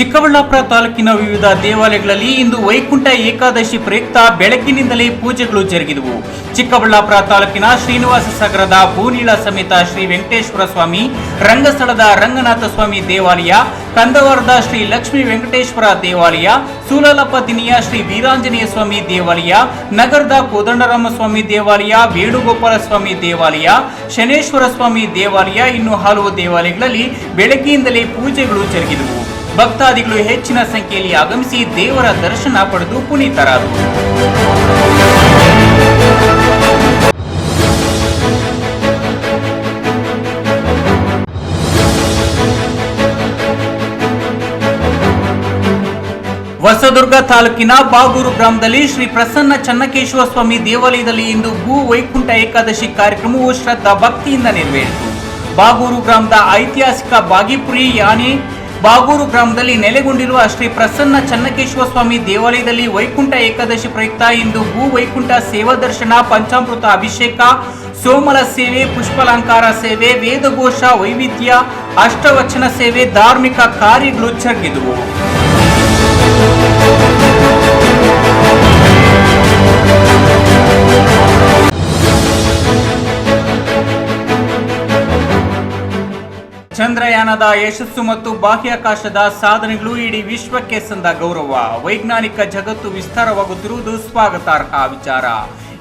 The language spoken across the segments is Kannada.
ಚಿಕ್ಕಬಳ್ಳಾಪುರ ತಾಲೂಕಿನ ವಿವಿಧ ದೇವಾಲಯಗಳಲ್ಲಿ ಇಂದು ವೈಕುಂಠ ಏಕಾದಶಿ ಪ್ರಯುಕ್ತ ಬೆಳಕಿನಿಂದಲೇ ಪೂಜೆಗಳು ಜರುಗಿದವು. ಚಿಕ್ಕಬಳ್ಳಾಪುರ ತಾಲೂಕಿನ ಶ್ರೀನಿವಾಸ ಸಾಗರದ ಭೂನೀಳ ಸಮೇತ ಶ್ರೀ ವೆಂಕಟೇಶ್ವರ ಸ್ವಾಮಿ, ರಂಗಸ್ಥಳದ ರಂಗನಾಥ ಸ್ವಾಮಿ ದೇವಾಲಯ, ಕಂದವಾರದ ಶ್ರೀ ಲಕ್ಷ್ಮೀ ವೆಂಕಟೇಶ್ವರ ದೇವಾಲಯ ಸೂಲಲಪದಿನಿಯ ಶ್ರೀ ವೀರಾಂಜನೇಯ ಸ್ವಾಮಿ ದೇವಾಲಯ, ನಗರದ ಕೋದಂಡರಾಮ ಸ್ವಾಮಿ ದೇವಾಲಯ, ವೇಣುಗೋಪಾಲ ಸ್ವಾಮಿ ದೇವಾಲಯ, ಶನೇಶ್ವರ ಸ್ವಾಮಿ ದೇವಾಲಯ, ಇನ್ನು ಹಲವು ದೇವಾಲಯಗಳಲ್ಲಿ ಬೆಳಗ್ಗೆಯಿಂದಲೇ ಪೂಜೆಗಳು ಜರುಗಿದವು. ಭಕ್ತಾದಿಗಳು ಹೆಚ್ಚಿನ ಸಂಖ್ಯೆಯಲ್ಲಿ ಆಗಮಿಸಿ ದೇವರ ದರ್ಶನ ಪಡೆದು ಪುನೀತರಾದರು. ಹೊಸದುರ್ಗ ತಾಲೂಕಿನ ಬಾಗೂರು ಗ್ರಾಮದಲ್ಲಿ ಶ್ರೀ ಪ್ರಸನ್ನ ಚನ್ನಕೇಶವ ಸ್ವಾಮಿ ದೇವಾಲಯದಲ್ಲಿ ಇಂದು ಭೂ ವೈಕುಂಠ ಏಕಾದಶಿ ಕಾರ್ಯಕ್ರಮವು ಶ್ರದ್ಧಾ ಭಕ್ತಿಯಿಂದ ನೆರವೇರಿತು. ಬಾಗೂರು ಗ್ರಾಮದ ಐತಿಹಾಸಿಕ ಬಾಗಿಪುರಿ, ಯಾನೆ ಬಾಗೂರು ಗ್ರಾಮದಲ್ಲಿ ನೆಲೆಗೊಂಡಿರುವ ಶ್ರೀ ಪ್ರಸನ್ನ ಚನ್ನಕೇಶ್ವರ ಸ್ವಾಮಿ ದೇವಾಲಯದಲ್ಲಿ ವೈಕುಂಠ ಏಕಾದಶಿ ಪ್ರಯುಕ್ತ ಇಂದು ಭೂ ವೈಕುಂಠ ಸೇವಾ ದರ್ಶನ, ಪಂಚಾಮೃತ ಅಭಿಷೇಕ, ಸೋಮಲ ಸೇವೆ, ಪುಷ್ಪಾಲಂಕಾರ ಸೇವೆ, ವೇದಘೋಷ, ವೈವಿಧ್ಯ, ಅಷ್ಟವಚನ ಸೇವೆ, ಧಾರ್ಮಿಕ ಕಾರ್ಯಗಳು ಜರುಗಿದವು. ಚಂದ್ರಯಾನದ ಯಶಸ್ಸು ಮತ್ತು ಬಾಹ್ಯಾಕಾಶದ ಸಾಧನೆಗಳು ಇಡೀ ವಿಶ್ವಕ್ಕೆ ಸಂದ ಗೌರವ. ವೈಜ್ಞಾನಿಕ ಜಗತ್ತು ವಿಸ್ತಾರವಾಗುತ್ತಿರುವುದು ಸ್ವಾಗತಾರ್ಹ ವಿಚಾರ.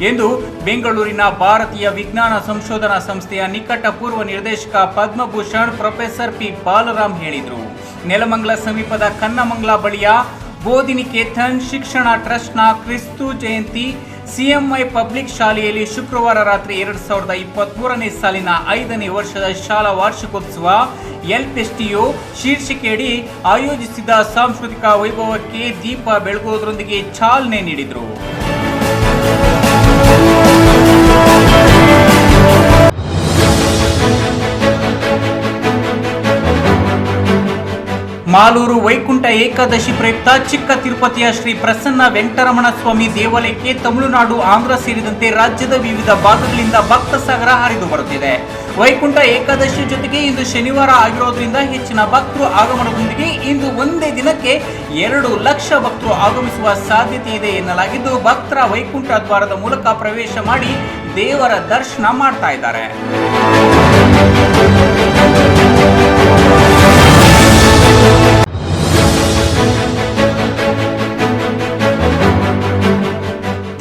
ಎಂದು ಬೆಂಗಳೂರಿನ ಭಾರತೀಯ ವಿಜ್ಞಾನ ಸಂಶೋಧನಾ ಸಂಸ್ಥೆಯ ನಿಕಟ ಪೂರ್ವ ನಿರ್ದೇಶಕ ಪದ್ಮಭೂಷಣ್ ಪ್ರೊಫೆಸರ್ ಪಿ. ಬಾಲರಾಮ್ ಹೇಳಿದರು. ನೆಲಮಂಗಲ ಸಮೀಪದ ಕನ್ನಮಂಗಲ ಬಳಿಯ ಬೋಧಿನಿಕೇತನ್ ಶಿಕ್ಷಣ ಟ್ರಸ್ಟ್ನ ಕ್ರಿಸ್ತು ಜಯಂತಿ ಸಿಎಂಐ ಪಬ್ಲಿಕ್ ಶಾಲೆಯಲ್ಲಿ ಶುಕ್ರವಾರ ರಾತ್ರಿ ಎರಡ್ ಸಾವಿರದ ಇಪ್ಪತ್ತ್ ಮೂರನೇ ಸಾಲಿನ ಐದನೇ ವರ್ಷದ ಶಾಲಾ ವಾರ್ಷಿಕೋತ್ಸವ ಎಲ್ಪೆಸ್ಟಿಯೋ ಶೀರ್ಷಿಕೆಯಡಿ ಆಯೋಜಿಸಿದ ಸಾಂಸ್ಕೃತಿಕ ವೈಭವಕ್ಕೆ ದೀಪ ಬೆಳಗುವುದರೊಂದಿಗೆ ಚಾಲನೆ ನೀಡಿದರು. ಮಾಲೂರು ವೈಕುಂಠ ಏಕಾದಶಿ ಪ್ರಯುಕ್ತ ಚಿಕ್ಕ ತಿರುಪತಿಯ ಶ್ರೀ ಪ್ರಸನ್ನ ವೆಂಕಟರಮಣ ಸ್ವಾಮಿ ದೇವಾಲಯಕ್ಕೆ ತಮಿಳುನಾಡು, ಆಂಧ್ರ ಸೇರಿದಂತೆ ರಾಜ್ಯದ ವಿವಿಧ ಭಾಗಗಳಿಂದ ಭಕ್ತ ಸಾಗರ ಹರಿದು ಬರುತ್ತಿದೆ. ವೈಕುಂಠ ಏಕಾದಶಿ ಜೊತೆಗೆ ಇಂದು ಶನಿವಾರ ಆಗಿರೋದ್ರಿಂದ ಹೆಚ್ಚಿನ ಭಕ್ತರು ಆಗಮನದೊಂದಿಗೆ ಇಂದು ಒಂದೇ ದಿನಕ್ಕೆ ಎರಡು ಲಕ್ಷ ಭಕ್ತರು ಆಗಮಿಸುವ ಸಾಧ್ಯತೆ ಇದೆ ಎನ್ನಲಾಗಿದ್ದು, ಭಕ್ತರ ವೈಕುಂಠ ದ್ವಾರದ ಮೂಲಕ ಪ್ರವೇಶ ಮಾಡಿ ದೇವರ ದರ್ಶನ ಮಾಡ್ತಾ ಇದ್ದಾರೆ.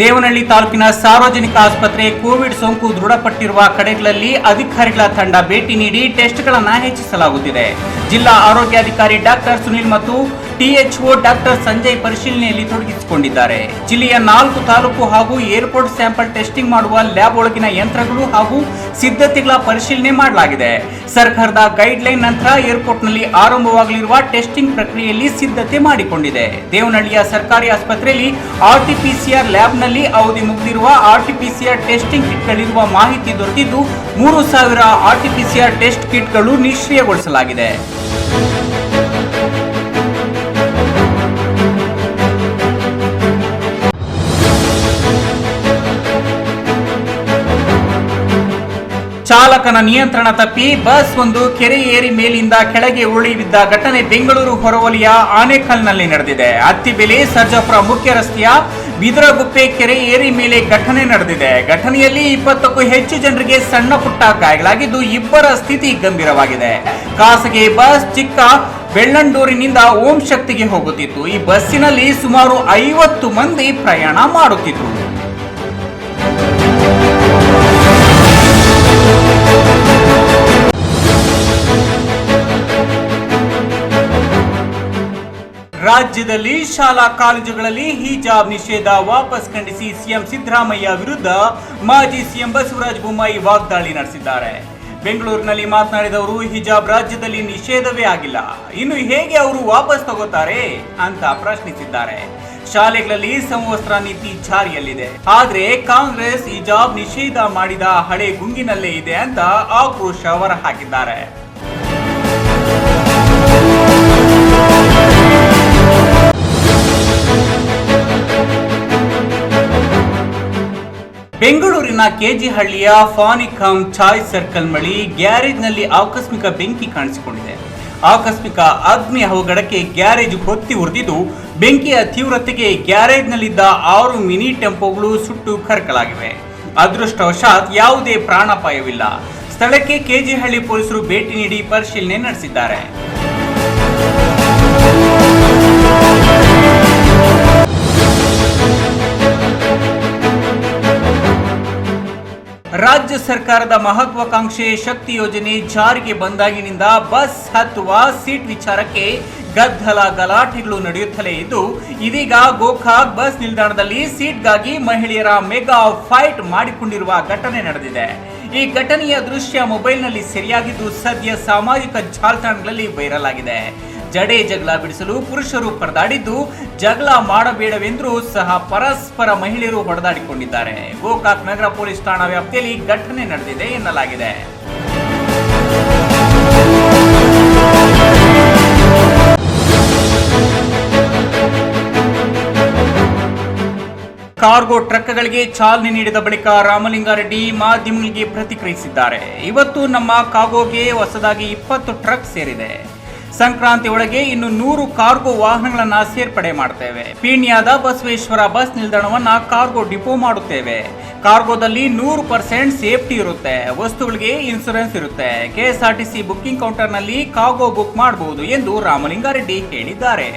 ದೇವನಹಳ್ಳಿ ತಾಲೂಕಿನ ಸಾರ್ವಜನಿಕ ಆಸ್ಪತ್ರೆ ಕೋವಿಡ್ ಸೋಂಕು ದೃಢಪಟ್ಟಿರುವ ಕಡೆಗಳಲ್ಲಿ ಅಧಿಕಾರಿಗಳ ತಂಡ ಭೇಟಿ ನೀಡಿ ಟೆಸ್ಟ್ಗಳನ್ನು ಹೆಚ್ಚಿಸಲಾಗುತ್ತಿದೆ. ಜಿಲ್ಲಾ ಆರೋಗ್ಯಾಧಿಕಾರಿ ಡಾಕ್ಟರ್ ಸುನಿಲ್ ಮತ್ತು ಟಿಎಚ್ಒ ಡಾಕ್ಟರ್ ಸಂಜಯ್ ಪರಿಶೀಲನೆಯಲ್ಲಿ ತೊಡಗಿಸಿಕೊಂಡಿದ್ದಾರೆ. ಜಿಲ್ಲೆಯ ನಾಲ್ಕು ತಾಲೂಕು ಹಾಗೂ ಏರ್ಪೋರ್ಟ್ ಸ್ಯಾಂಪಲ್ ಟೆಸ್ಟಿಂಗ್ ಮಾಡುವ ಲ್ಯಾಬ್ ಒಳಗಿನ ಯಂತ್ರಗಳು ಹಾಗೂ ಸಿದ್ಧತೆಗಳ ಪರಿಶೀಲನೆ ಮಾಡಲಾಗಿದೆ. ಸರ್ಕಾರದ ಗೈಡ್ ಲೈನ್ ನಂತರ ಏರ್ಪೋರ್ಟ್ನಲ್ಲಿ ಆರಂಭವಾಗಲಿರುವ ಟೆಸ್ಟಿಂಗ್ ಪ್ರಕ್ರಿಯೆಯಲ್ಲಿ ಸಿದ್ಧತೆ ಮಾಡಿಕೊಂಡಿದೆ. ದೇವನಹಳ್ಳಿಯ ಸರ್ಕಾರಿ ಆಸ್ಪತ್ರೆಯಲ್ಲಿ ಆರ್ಟಿಪಿಸಿಆರ್ ಲ್ಯಾಬ್ನಲ್ಲಿ ಅವಧಿ ಮುಗಿದಿರುವ ಆರ್ಟಿಪಿಸಿಆರ್ ಟೆಸ್ಟಿಂಗ್ ಕಿಟ್ಗಳಿರುವ ಮಾಹಿತಿ ದೊರೆತಿದ್ದು, ಮೂರು ಸಾವಿರ ಆರ್ಟಿಪಿಸಿಆರ್ ಟೆಸ್ಟ್ ಕಿಟ್ಗಳು ನಿಷ್ಕ್ರಿಯಗೊಳಿಸಲಾಗಿದೆ. ಚಾಲಕನ ನಿಯಂತ್ರಣ ತಪ್ಪಿ ಬಸ್ ಒಂದು ಕೆರೆ ಏರಿ ಮೇಲಿಂದ ಕೆಳಗೆ ಉರುಳಿ ಬಿದ್ದ ಘಟನೆ ಬೆಂಗಳೂರು ಹೊರವಲಿಯ ಆನೆಕಲ್ನಲ್ಲಿ ನಡೆದಿದೆ. ಅತ್ತಿಬೆಲೆ ಸರ್ಜಾಪುರ ಮುಖ್ಯ ರಸ್ತೆಯ ಬಿದರಗುಪ್ಪೆ ಕೆರೆ ಏರಿ ಮೇಲೆ ಘಟನೆ ನಡೆದಿದೆ. ಘಟನೆಯಲ್ಲಿ ಇಪ್ಪತ್ತಕ್ಕೂ ಹೆಚ್ಚು ಜನರಿಗೆ ಸಣ್ಣ ಪುಟ್ಟ ಗಾಯಗಳಾಗಿದ್ದು ಇಬ್ಬರ ಸ್ಥಿತಿ ಗಂಭೀರವಾಗಿದೆ. ಖಾಸಗಿ ಬಸ್ ಚಿಕ್ಕ ಬೆಳ್ಳಂಡೂರಿನಿಂದ ಓಂ ಶಕ್ತಿಗೆ ಹೋಗುತ್ತಿತ್ತು. ಈ ಬಸ್ಸಿನಲ್ಲಿ ಸುಮಾರು ಐವತ್ತು ಮಂದಿ ಪ್ರಯಾಣ ಮಾಡುತ್ತಿದ್ರು ರಾಜ್ಯದಲ್ಲಿ ಶಾಲಾ ಕಾಲೇಜುಗಳಲ್ಲಿ ಹಿಜಾಬ್ ನಿಷೇಧ ವಾಪಸ್ ಖಂಡಿಸಿ ಸಿಎಂ ಸಿದ್ದರಾಮಯ್ಯ ವಿರುದ್ಧ ಮಾಜಿ ಸಿಎಂ ಬಸವರಾಜ ಬೊಮ್ಮಾಯಿ ವಾಗ್ದಾಳಿ ನಡೆಸಿದ್ದಾರೆ. ಬೆಂಗಳೂರಿನಲ್ಲಿ ಮಾತನಾಡಿದವರು, ಹಿಜಾಬ್ ರಾಜ್ಯದಲ್ಲಿ ನಿಷೇಧವೇ ಆಗಿಲ್ಲ. ಇನ್ನು ಹೇಗೆ ಅವರು ವಾಪಸ್ ತಗೋತಾರೆ ಅಂತ ಪ್ರಶ್ನಿಸಿದ್ದಾರೆ. ಶಾಲೆಗಳಲ್ಲಿ ಸಮವಸ್ತ್ರ ನೀತಿ ಜಾರಿಯಲ್ಲಿದೆ. ಆದ್ರೆ ಕಾಂಗ್ರೆಸ್ ಹಿಜಾಬ್ ನಿಷೇಧ ಮಾಡಿದ ಹಳೆ ಗುಂಗಿನಲ್ಲೇ ಇದೆ ಅಂತ ಆಕ್ರೋಶ ಹೊರಹಾಕಿದ್ದಾರೆ. ಬೆಂಗಳೂರಿನ ಕೆಜಿಹಳ್ಳಿಯ ಫಾನಿಕಮ್ ಚಾಯ್ ಸರ್ಕಲ್ ಬಳಿ ಗ್ಯಾರೇಜ್ನಲ್ಲಿ ಆಕಸ್ಮಿಕ ಬೆಂಕಿ ಕಾಣಿಸಿಕೊಂಡಿದೆ. ಆಕಸ್ಮಿಕ ಅಗ್ನಿ ಅವಘಡಕ್ಕೆ ಗ್ಯಾರೇಜ್ ಹೊತ್ತಿ ಉರಿದಿದ್ದು, ಬೆಂಕಿಯ ತೀವ್ರತೆಗೆ ಗ್ಯಾರೇಜ್ನಲ್ಲಿದ್ದ ಆರು ಮಿನಿ ಟೆಂಪೋಗಳು ಸುಟ್ಟು ಕರಕಲಾಗಿವೆ. ಅದೃಷ್ಟವಶಾತ್ ಯಾವುದೇ ಪ್ರಾಣಾಪಾಯವಿಲ್ಲ. ಸ್ಥಳಕ್ಕೆ ಕೆಜಿಹಳ್ಳಿ ಪೊಲೀಸರು ಭೇಟಿ ನೀಡಿ ಪರಿಶೀಲನೆ ನಡೆಸಿದ್ದಾರೆ. ರಾಜ್ಯ ಸರ್ಕಾರದ ಮಹತ್ವಾಕಾಂಕ್ಷೆ ಶಕ್ತಿ ಯೋಜನೆ ಜಾರಿಗೆ ಬಂದಾಗಿನಿಂದ ಬಸ್ ಹತ್ತುವ ಸೀಟ್ ವಿಚಾರಕ್ಕೆ ಗದ್ದಲ ಗಲಾಟೆಗಳು ನಡೆಯುತ್ತಲೇ ಇದ್ದು, ಇದೀಗ ಗೋಕಾಕ್ ಬಸ್ ನಿಲ್ದಾಣದಲ್ಲಿ ಸೀಟ್ಗಾಗಿ ಮಹಿಳೆಯರ ಮೆಗಾ ಫೈಟ್ ಮಾಡಿಕೊಂಡಿರುವ ಘಟನೆ ನಡೆದಿದೆ. ಈ ಘಟನೆಯ ದೃಶ್ಯ ಮೊಬೈಲ್ನಲ್ಲಿ ಸೆರೆಯಾಗಿದ್ದು, ಸದ್ಯ ಸಾಮಾಜಿಕ ಜಾಲತಾಣಗಳಲ್ಲಿ ವೈರಲ್ ಆಗಿದೆ. ಜಡೆ ಜಗಳ ಬಿಡಿಸಲು ಪುರುಷರು ಪರದಾಡಿದ್ದು ಜಗಳ ಮಾಡಬೇಡವೆಂದರೂ ಸಹ ಪರಸ್ಪರ ಮಹಿಳೆಯರು ಹೊಡೆದಾಡಿಕೊಂಡಿದ್ದಾರೆ. ಗೋಕಾಕ್ ನಗರ ಪೊಲೀಸ್ ಠಾಣಾ ವ್ಯಾಪ್ತಿಯಲ್ಲಿ ಘಟನೆ ನಡೆದಿದೆ ಎನ್ನಲಾಗಿದೆ. ಕಾರ್ಗೋ ಟ್ರಕ್ಗಳಿಗೆ ಚಾಲನೆ ನೀಡಿದ ಬಳಿಕ ರಾಮಲಿಂಗಾರೆಡ್ಡಿ ಮಾಧ್ಯಮಗಳಿಗೆ ಪ್ರತಿಕ್ರಿಯಿಸಿದ್ದಾರೆ. ಇವತ್ತು ನಮ್ಮ ಕಾರ್ಗೋಗೆ ಹೊಸದಾಗಿ ಇಪ್ಪತ್ತು ಟ್ರಕ್ ಸೇರಿದೆ. ಸಂಕ್ರಾಂತಿ ಒಳಗೆ ಇನ್ನು ನೂರು ಕಾರ್ಗೋ ವಾಹನಗಳನ್ನ ಸೇರ್ಪಡೆ ಮಾಡ್ತೇವೆ. ಪೀಣ್ಯಾದ ಬಸವೇಶ್ವರ ಬಸ್ ನಿಲ್ದಾಣವನ್ನ ಕಾರ್ಗೋ ಡಿಪೋ ಮಾಡುತ್ತೇವೆ. ಕಾರ್ಗೋದಲ್ಲಿ ನೂರು ಪರ್ಸೆಂಟ್ ಸೇಫ್ಟಿ ಇರುತ್ತೆ. ವಸ್ತುಗಳಿಗೆ ಇನ್ಸೂರೆನ್ಸ್ ಇರುತ್ತೆ. ಕೆಎಸ್ಆರ್ಟಿಸಿ ಬುಕ್ಕಿಂಗ್ ಕೌಂಟರ್ನಲ್ಲಿ ಕಾರ್ಗೋ ಬುಕ್ ಮಾಡಬಹುದು ಎಂದು ರಾಮಲಿಂಗಾರೆಡ್ಡಿ ಹೇಳಿದ್ದಾರೆ.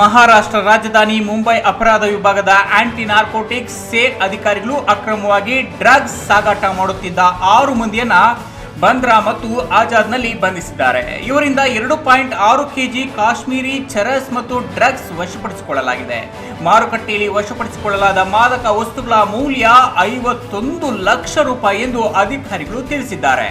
ಮಹಾರಾಷ್ಟ್ರ ರಾಜಧಾನಿ ಮುಂಬೈ ಅಪರಾಧ ವಿಭಾಗದ ಆಂಟಿ ನಾರ್ಕೋಟಿಕ್ಸ್ ಸೇಲ್ ಅಧಿಕಾರಿಗಳು ಅಕ್ರಮವಾಗಿ ಡ್ರಗ್ಸ್ ಸಾಗಾಟ ಮಾಡುತ್ತಿದ್ದ ಆರು ಮಂದಿಯನ್ನ ಬಂದ್ರಾ ಮತ್ತು ಆಜಾದ್ನಲ್ಲಿ ಬಂಧಿಸಿದ್ದಾರೆ. ಇವರಿಂದ ಎರಡು ಪಾಯಿಂಟ್ ಆರು ಕೆಜಿ ಕಾಶ್ಮೀರಿ ಚರಸ್ ಮತ್ತು ಡ್ರಗ್ಸ್ ವಶಪಡಿಸಿಕೊಳ್ಳಲಾಗಿದೆ. ಮಾರುಕಟ್ಟೆಯಲ್ಲಿ ವಶಪಡಿಸಿಕೊಳ್ಳಲಾದ ಮಾದಕ ವಸ್ತುಗಳ ಮೌಲ್ಯ ಐವತ್ತೊಂದು ಲಕ್ಷ ರೂಪಾಯಿ ಎಂದು ಅಧಿಕಾರಿಗಳು ತಿಳಿಸಿದ್ದಾರೆ.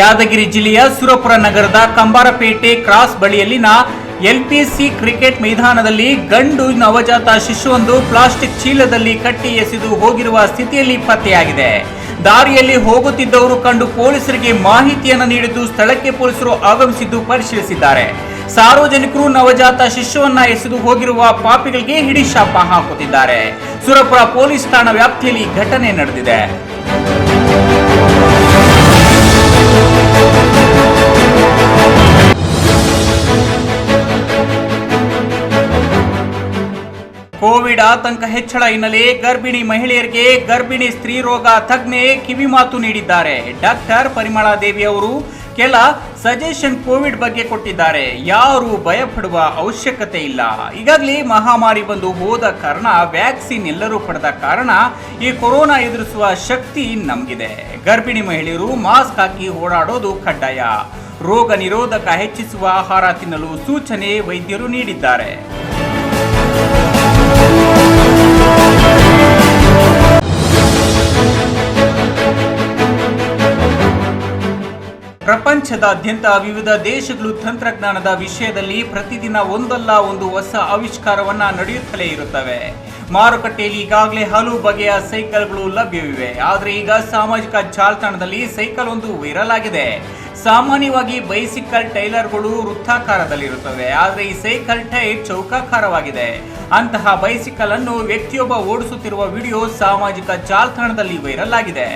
ಯಾದಗಿರಿ ಜಿಲ್ಲೆಯ ಸುರಪುರ ನಗರದ ಕಂಬಾರಪೇಟೆ ಕ್ರಾಸ್ ಬಳಿಯಲ್ಲಿನ ಎಲ್ಪಿಸಿ ಕ್ರಿಕೆಟ್ ಮೈದಾನದಲ್ಲಿ ಗಂಡು ನವಜಾತ ಶಿಶುವೊಂದು ಪ್ಲಾಸ್ಟಿಕ್ ಚೀಲದಲ್ಲಿ ಕಟ್ಟಿ ಎಸೆದು ಹೋಗಿರುವ ಸ್ಥಿತಿಯಲ್ಲಿ ಪತ್ತೆಯಾಗಿದೆ. ದಾರಿಯಲ್ಲಿ ಹೋಗುತ್ತಿದ್ದವರು ಕಂಡು ಪೊಲೀಸರಿಗೆ ಮಾಹಿತಿಯನ್ನು ನೀಡಿದ್ದು ಸ್ಥಳಕ್ಕೆ ಪೊಲೀಸರು ಆಗಮಿಸಿದ್ದು ಪರಿಶೀಲಿಸಿದ್ದಾರೆ. ಸಾರ್ವಜನಿಕರು ನವಜಾತ ಶಿಶುವನ್ನ ಎಸೆದು ಹೋಗಿರುವ ಪಾಪಿಗಳಿಗೆ ಹಿಡಿಶಾಪ ಹಾಕುತ್ತಿದ್ದಾರೆ. ಸುರಪುರ ಪೊಲೀಸ್ ಠಾಣಾ ವ್ಯಾಪ್ತಿಯಲ್ಲಿ ಘಟನೆ ನಡೆದಿದೆ. ಕೋವಿಡ್ ಆತಂಕ ಹೆಚ್ಚಳ ಹಿನ್ನೆಲೆ ಗರ್ಭಿಣಿ ಮಹಿಳೆಯರಿಗೆ ಗರ್ಭಿಣಿ ಸ್ತ್ರೀ ರೋಗ ತಜ್ಞೆ ಕಿವಿಮಾತು ನೀಡಿದ್ದಾರೆ. ಡಾಕ್ಟರ್ ಪರಿಮಳಾ ದೇವಿ ಅವರು ಕೆಲ ಸಜೆಷನ್ ಕೋವಿಡ್ ಬಗ್ಗೆ ಕೊಟ್ಟಿದ್ದಾರೆ. ಯಾರು ಭಯಪಡುವ ಅವಶ್ಯಕತೆ ಇಲ್ಲ. ಈಗಾಗಲೇ ಮಹಾಮಾರಿ ಬಂದು ಹೋದ ಕಾರಣ ವ್ಯಾಕ್ಸಿನ್ ಎಲ್ಲರೂ ಪಡೆದ ಕಾರಣ ಈ ಕೊರೋನಾ ಎದುರಿಸುವ ಶಕ್ತಿ ನಮಗಿದೆ. ಗರ್ಭಿಣಿ ಮಹಿಳೆಯರು ಮಾಸ್ಕ್ ಹಾಕಿ ಓಡಾಡೋದು ಕಡ್ಡಾಯ. ರೋಗ ನಿರೋಧಕ ಹೆಚ್ಚಿಸುವ ಆಹಾರ ತಿನ್ನಲು ಸೂಚನೆ ವೈದ್ಯರು ನೀಡಿದ್ದಾರೆ. ಪ್ರಪಂಚದಾದ್ಯಂತ ವಿವಿಧ ದೇಶಗಳು ತಂತ್ರಜ್ಞಾನದ ವಿಷಯದಲ್ಲಿ ಪ್ರತಿದಿನ ಒಂದಲ್ಲ ಒಂದು ಹೊಸ ಆವಿಷ್ಕಾರವನ್ನ ನಡೆಯುತ್ತಲೇ ಇರುತ್ತವೆ. ಮಾರುಕಟ್ಟೆಯಲ್ಲಿ ಈಗಾಗಲೇ ಹಲವು ಬಗೆಯ ಸೈಕಲ್ಗಳು ಲಭ್ಯವಿವೆ. ಆದರೆ ಈಗ ಸಾಮಾಜಿಕ ಜಾಲತಾಣದಲ್ಲಿ ಸೈಕಲ್ ಒಂದು ವೈರಲ್ ಆಗಿದೆ. ಸಾಮಾನ್ಯವಾಗಿ ಬೈಸಿಕಲ್ ಟೈಲರ್ಗಳು ವೃತ್ತಾಕಾರದಲ್ಲಿರುತ್ತವೆ. ಆದರೆ ಈ ಸೈಕಲ್ ಟೈರ್ ಚೌಕಾಕಾರವಾಗಿದೆ. ಅಂತಹ ಬೈಸಿಕಲ್ ಅನ್ನು ವ್ಯಕ್ತಿಯೊಬ್ಬ ಓಡಿಸುತ್ತಿರುವ ವಿಡಿಯೋ ಸಾಮಾಜಿಕ ಜಾಲತಾಣದಲ್ಲಿ ವೈರಲ್ ಆಗಿದೆ.